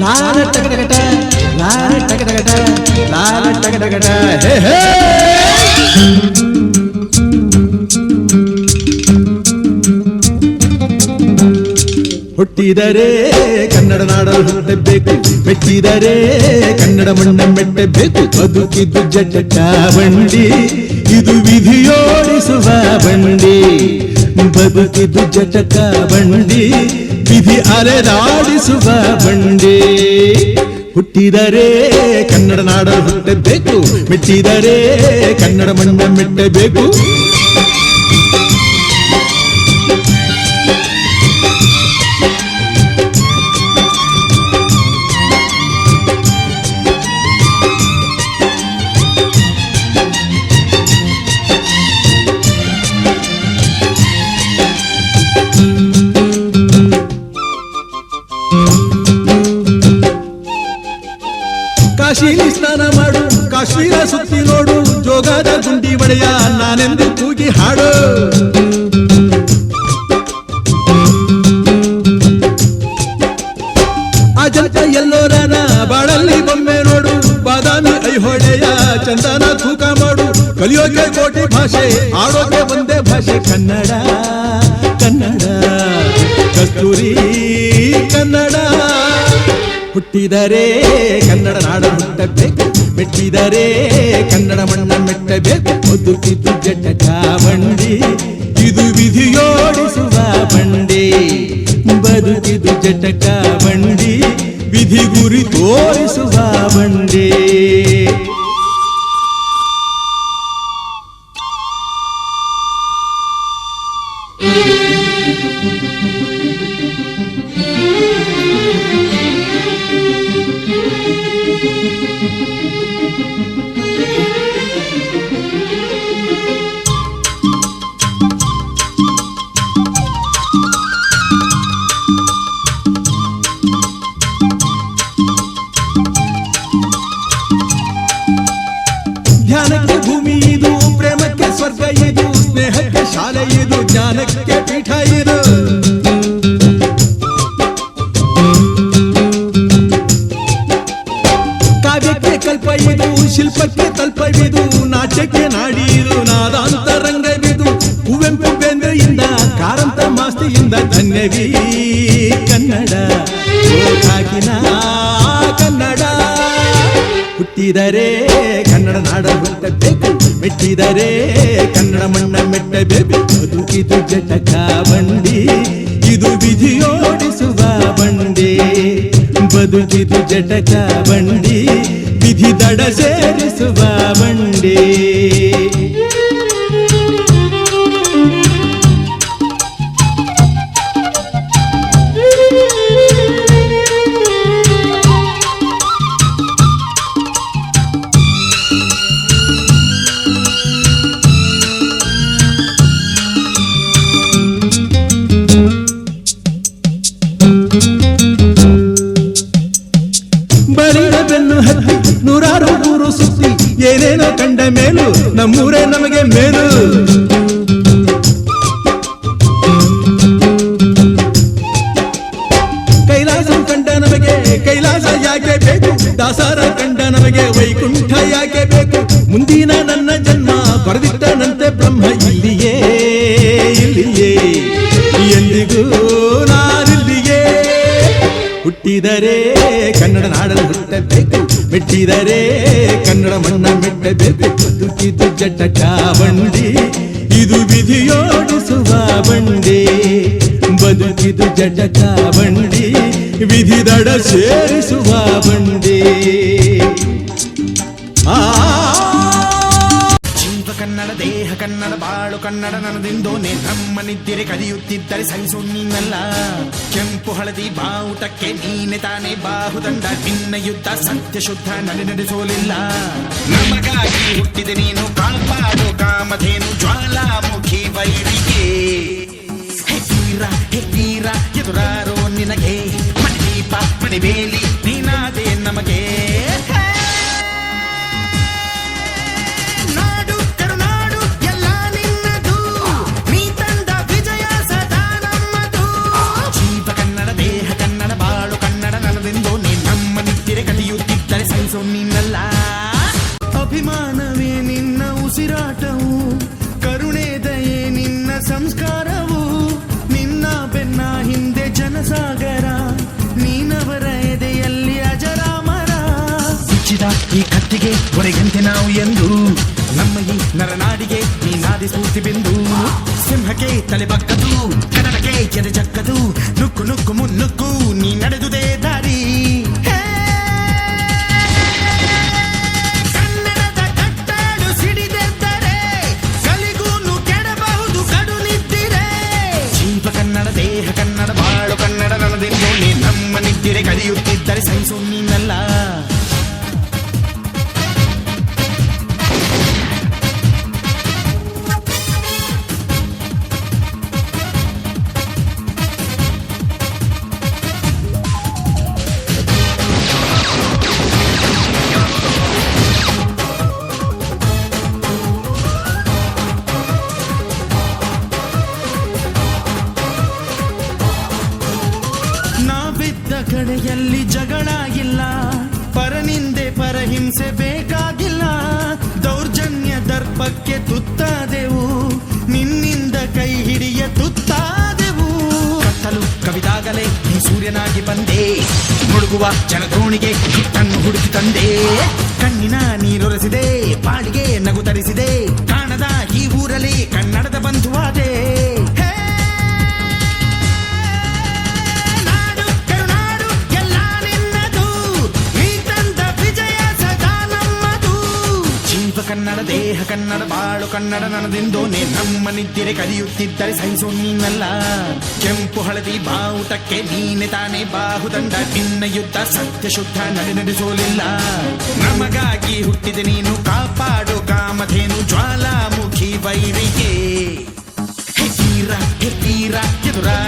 ಲಾಲ ಲಾಲ ಲಾಲ ಹೇ ಹೇ! ಹುಟ್ಟಿದರೆ ಕನ್ನಡ ನಾಡಲು ಹುಟ್ಟಬೇಕು ಮೆಟ್ಟಿದರೆ ಕನ್ನಡ ಮಣ್ಣ ಮೆಟ್ಟಬೇಕು. ಬದುಕಿದ್ದು ಜಟ ಬಂಡಿ, ಇದು ವಿಧಿಯೋಡಿಸುವ ಬಂಡಿ. ಬದುಕಿದ್ದು ಜಟಕ ಬಂಡಿ ವಿಧಿ ಅಲೆದಾಡಿಸುವ ಬಂಡಿ. ಹುಟ್ಟಿದರೆ ಕನ್ನಡ ನಾಡಲು ಹುಟ್ಟಬೇಕು ಮೆಟ್ಟಿದರೆ ಕನ್ನಡ ಮಣ್ಣ ಮೆಟ್ಟಬೇಕು. ಕಾಶ್ಮೀರ ಸುತ್ತಿ ನೋಡು, ಜೋಗದ ಗುಂಡಿ ಒಡೆಯ ನಾನೆಂದು ಕೂಗಿ ಹಾಡು. ಅಜಂತ ಎಲ್ಲೋರನ ಬಾಳಲ್ಲಿ ಬೊಮ್ಮೆ ನೋಡು, ಬಾದಾಮಿ ಐಹೊಳೆಯ ಚಂದನ ತೂಕ ಮಾಡು. ಕಲಿಯೋಕೆ ಕೋಟಿ ಭಾಷೆ ಆಡೋಕೆ ಒಂದೇ ಭಾಷೆ, ಕನ್ನಡ ಕನ್ನಡ. ಕಸ್ತೂರಿ ಕನ್ನಡ. ಹುಟ್ಟಿದರೆ ಕನ್ನಡ ನಾಡ ಹುಟ್ಟಬೇಕು. ಮೆಟ್ಟಿದರೆ ಕನ್ನಡ ಮಣ್ಣ ಮೆಟ್ಟಬೇಕು ಬದುಕಿದ್ದು ಜಟಕ ಬಂಡಿ ಇದು ವಿಧಿಯೋಡಿಸುವ ಬಂಡಿ ಬದುಕಿದು ಜಟಕ ಬಂಡಿ ವಿಧಿ ಗುರಿ ತೋರಿಸುವ ಬಂಡಿ. ಸ್ವರ್ಗ ಇದು ಸ್ನೇಹಕ್ಕೆ ಶಾಲೆ ಇದು ಜ್ಞಾನಕ್ಕೆ ಪೀಠ ಇದು ಕಾವ್ಯಕ್ಕೆ ಕಲ್ಪ ಇದು ಶಿಲ್ಪಕ್ಕೆ ತಲ್ಪವಿದು ನಾಟ್ಯಕ್ಕೆ ನಾಡಿ ಇದು ನಾದಾಂತರಂಗವಿದು, ಕುವೆಂಪು ಬೇಂದ್ರೆಯಿಂದ, ಕಾರಂತ ಮಾಸ್ತಿಯಿಂದ ಧನ್ಯವೀ ಕನ್ನಡ. ಕಾಕಿನ ಕನ್ನಡ, ಹುಟ್ಟಿದರೆ ಕನ್ನಡ ನಾಡ ಹುಟ್ಟಬೇಕು ಮೆಟ್ಟಿದರೆ ಕನ್ನಡ ಮಣ್ಣ ಮೆಟ್ಟಬೇಕು ಬದುಕಿದು ಜಟಕ ಬಂಡಿ ಇದು ವಿಧಿಯೋಡಿಸುವ ಬಂಡಿ. ಬದುಕಿದು ಜಟಕ ಬಂಡಿ ವಿಧಿ ದಡ ಸೇರಿಸುವ ಬಂಡಿ. ಜನ್ಮ ಬರೆದಿಟ್ಟನಂತೆ ಬ್ರಹ್ಮ ಇಲ್ಲಿಯೇ ಇಲ್ಲಿಯೇ ಎಂದಿಗೂ ನಾನಿಲ್ಲಿಯೇ ಹುಟ್ಟಿದರೆ ಕನ್ನಡ ನಾಡಲು ಹುಟ್ಟಬೇಕು ಮೆಟ್ಟಿದರೆ ಕನ್ನಡ ಮಣ್ಣ ಮೆಟ್ಟಬೇಕು ಬದುಕಿದು ಜಟಕ ಬಂಡಿ ಇದು ವಿಧಿಯೋಡಿಸುವ ಬಂಡಿ ಬದುಕಿದು ಜಟಕ ಬಂಡಿ ವಿಧಿ ದಡ ಸೇರಿಸುವ ಬಂಡಿ ದೇಹ ಕನ್ನಡ, ಬಾಳು ಕನ್ನಡ ನನದಿಂದು ನಮ್ಮ ಕಲಿಯುತ್ತಿದ್ದರೆ ಕದಿಯುತ್ತಿದ್ದರೆ ಸಹಿಸು ನೀನಲ್ಲ ಕೆಂಪು ಹಳದಿ ಬಾವುಟಕ್ಕೆ ನೀನೆ ತಾನೇ ಬಾಹುದಂಡ. ನಿನ್ನ ಯುದ್ಧ ಸತ್ಯ ಶುದ್ಧ ನಡೆ ನಡೆಸೋಲಿಲ್ಲ. ನಮಗಾಗಿ ಹುಟ್ಟಿದೆ ನೀನು ಕಾಪಾಡು ಕಾಮಧೇನು ಜ್ವಾಲಾಮುಖಿ ವೈರಿಗೆ ಹೇ ವೀರ ಹೇ ವೀರ ಎದುರಾರೋ ನಿನಗೆ. ಮಣಿ ಬೇಲಿ, ನೀನಾದೆ ನಮಗೆ. ನಮ್ಮನಿತ್ತಿರೆ ಕಟಿಯುತ್ತಿದ್ದರೆ ಸಹಿಸೋ ನಿನ್ನಲ್ಲ ಅಭಿಮಾನವೇ ನಿನ್ನ ಉಸಿರಾಟವು, ಕರುಣೆ ದಯೆ ನಿನ್ನ ಸಂಸ್ಕಾರವು, ನಿನ್ನ ಬೆನ್ನ ಹಿಂದೆ ಜನಸಾಗರ, ನೀನವರ ಎದೆಯಲ್ಲಿ ಅಜರಾಮರ. ಸಿಚ್ಚಿದ ಈ ಕತ್ತಿಗೆ ಹೊರೆಗಂತೆ ನಾವು ಎಂದು, ನಮ್ಮ ಈ ನರನಾಡಿಗೆ ಈ ನಾದಿ ಸ್ಫೂರ್ತಿ ಬಿಂದು. ಸಿಂಹಕ್ಕೆ ತಲೆ ಬಕ್ಕದು ಕನ್ನಡಕ್ಕೆ ಎದೆ ಚಕ್ಕದು, ನುಕ್ಕು ನುಕ್ಕು ಮುನ್ನುಕ್ಕು, ನೀ ನಡೆದು ಕಡೆಯಲ್ಲಿ ಜಗಳ ಇಲ್ಲ ಪರನಿಂದೆ ಪರಹಿಂಸೆ ಬೇಕಾಗಿಲ್ಲ. ದೌರ್ಜನ್ಯ ದರ್ಪಕ್ಕೆ ತುತ್ತಾದೆವು. ನಿನ್ನಿಂದ ಕೈ ಹಿಡಿಯ ತುತ್ತಾದೆವು. ಕತ್ತಲು ಕವಿದಾಗಲೇ ನೀ ಸೂರ್ಯನಾಗಿ ಬಂದೆ. ಮುಳುಗುವ ಜನದೋಣಿಗೆ ಹಿಟ್ಟನ್ನು ಹುಡುಕಿ ತಂದೆ. ಕಣ್ಣಿನ ನೀರೊರೆಸಿದೆ, ಪಾಡಿಗೆ ನಗು ತರಿಸಿದೆ. ಕಾಣದ ಈ ಊರಲ್ಲಿ ಕನ್ನಡದ ಕನ್ನಡ, ಬಾಳು ಕನ್ನಡ ನನದೆಂದು. ನೀ ನಮ್ಮ ನಿದ್ದಿರೆ ಕಲಿಯುತ್ತಿದ್ದರೆ ಸಹಿಸು ನೀನಲ್ಲ. ಕೆಂಪು ಹಳದಿ ಬಾವುಟಕ್ಕೆ ನೀನೆ ತಾನೇ ಬಾಹುದಂಡ. ನಿನ್ನ ಯುದ್ಧ ಸತ್ಯ ಶುದ್ಧ ನಡೆ ನಡೆಸೋಲಿಲ್ಲ. ನಮಗಾಗಿ ಹುಟ್ಟಿದೆ ನೀನು, ಕಾಪಾಡು ಕಾಮಧೇನು ಜ್ವಾಲಾಮುಖಿ ವೈರಿಗೆ ಹೇ ತೀರ, ಹೆ ತೀರ ಎದುರಾದ